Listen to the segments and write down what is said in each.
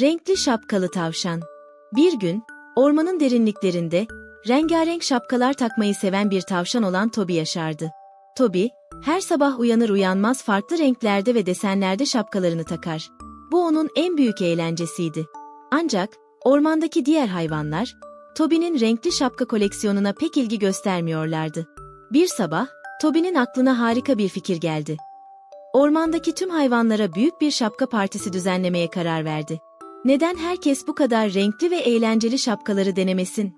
Renkli şapkalı tavşan. Bir gün, ormanın derinliklerinde, rengarenk şapkalar takmayı seven bir tavşan olan Toby yaşardı. Toby, her sabah uyanır uyanmaz farklı renklerde ve desenlerde şapkalarını takar. Bu onun en büyük eğlencesiydi. Ancak, ormandaki diğer hayvanlar, Toby'nin renkli şapka koleksiyonuna pek ilgi göstermiyorlardı. Bir sabah, Toby'nin aklına harika bir fikir geldi. Ormandaki tüm hayvanlara büyük bir şapka partisi düzenlemeye karar verdi. Neden herkes bu kadar renkli ve eğlenceli şapkaları denemesin?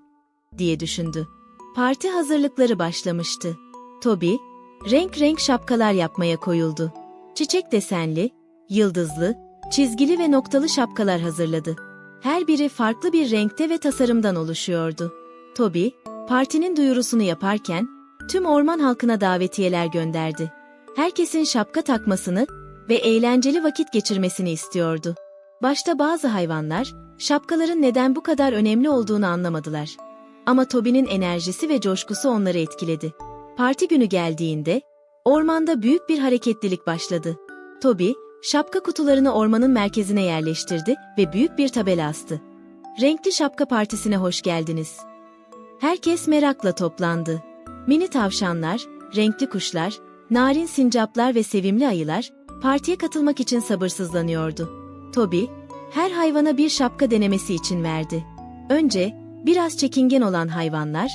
diye düşündü. Parti hazırlıkları başlamıştı. Toby, renk renk şapkalar yapmaya koyuldu. Çiçek desenli, yıldızlı, çizgili ve noktalı şapkalar hazırladı. Her biri farklı bir renkte ve tasarımdan oluşuyordu. Toby, partinin duyurusunu yaparken, tüm orman halkına davetiyeler gönderdi. Herkesin şapka takmasını ve eğlenceli vakit geçirmesini istiyordu. Başta bazı hayvanlar, şapkaların neden bu kadar önemli olduğunu anlamadılar. Ama Toby'nin enerjisi ve coşkusu onları etkiledi. Parti günü geldiğinde, ormanda büyük bir hareketlilik başladı. Toby, şapka kutularını ormanın merkezine yerleştirdi ve büyük bir tabela astı. Renkli Şapka Partisi'ne hoş geldiniz. Herkes merakla toplandı. Mini tavşanlar, renkli kuşlar, narin sincaplar ve sevimli ayılar, partiye katılmak için sabırsızlanıyordu. Toby, her hayvana bir şapka denemesi için verdi. Önce, biraz çekingen olan hayvanlar,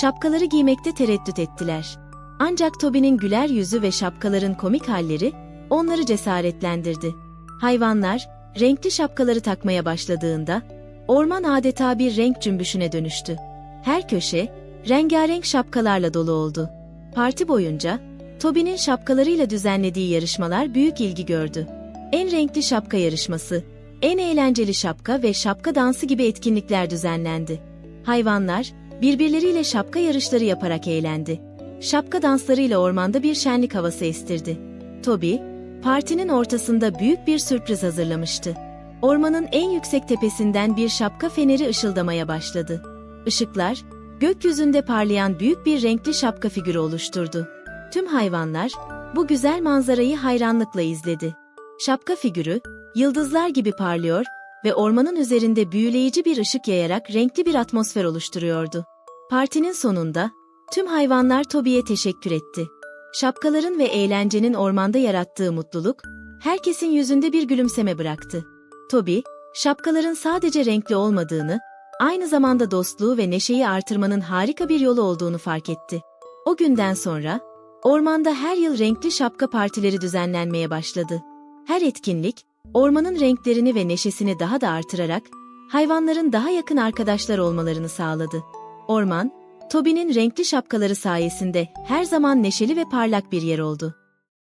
şapkaları giymekte tereddüt ettiler. Ancak Toby'nin güler yüzü ve şapkaların komik halleri, onları cesaretlendirdi. Hayvanlar, renkli şapkaları takmaya başladığında, orman adeta bir renk cümbüşüne dönüştü. Her köşe, rengarenk şapkalarla dolu oldu. Parti boyunca, Toby'nin şapkalarıyla düzenlediği yarışmalar büyük ilgi gördü. En renkli şapka yarışması, en eğlenceli şapka ve şapka dansı gibi etkinlikler düzenlendi. Hayvanlar, birbirleriyle şapka yarışları yaparak eğlendi. Şapka danslarıyla ormanda bir şenlik havası estirdi. Toby, partinin ortasında büyük bir sürpriz hazırlamıştı. Ormanın en yüksek tepesinden bir şapka feneri ışıldamaya başladı. Işıklar, gökyüzünde parlayan büyük bir renkli şapka figürü oluşturdu. Tüm hayvanlar, bu güzel manzarayı hayranlıkla izledi. Şapka figürü, yıldızlar gibi parlıyor ve ormanın üzerinde büyüleyici bir ışık yayarak renkli bir atmosfer oluşturuyordu. Partinin sonunda, tüm hayvanlar Toby'ye teşekkür etti. Şapkaların ve eğlencenin ormanda yarattığı mutluluk, herkesin yüzünde bir gülümseme bıraktı. Toby, şapkaların sadece renkli olmadığını, aynı zamanda dostluğu ve neşeyi artırmanın harika bir yolu olduğunu fark etti. O günden sonra, ormanda her yıl renkli şapka partileri düzenlenmeye başladı. Her etkinlik, ormanın renklerini ve neşesini daha da artırarak, hayvanların daha yakın arkadaşlar olmalarını sağladı. Orman, Toby'nin renkli şapkaları sayesinde her zaman neşeli ve parlak bir yer oldu.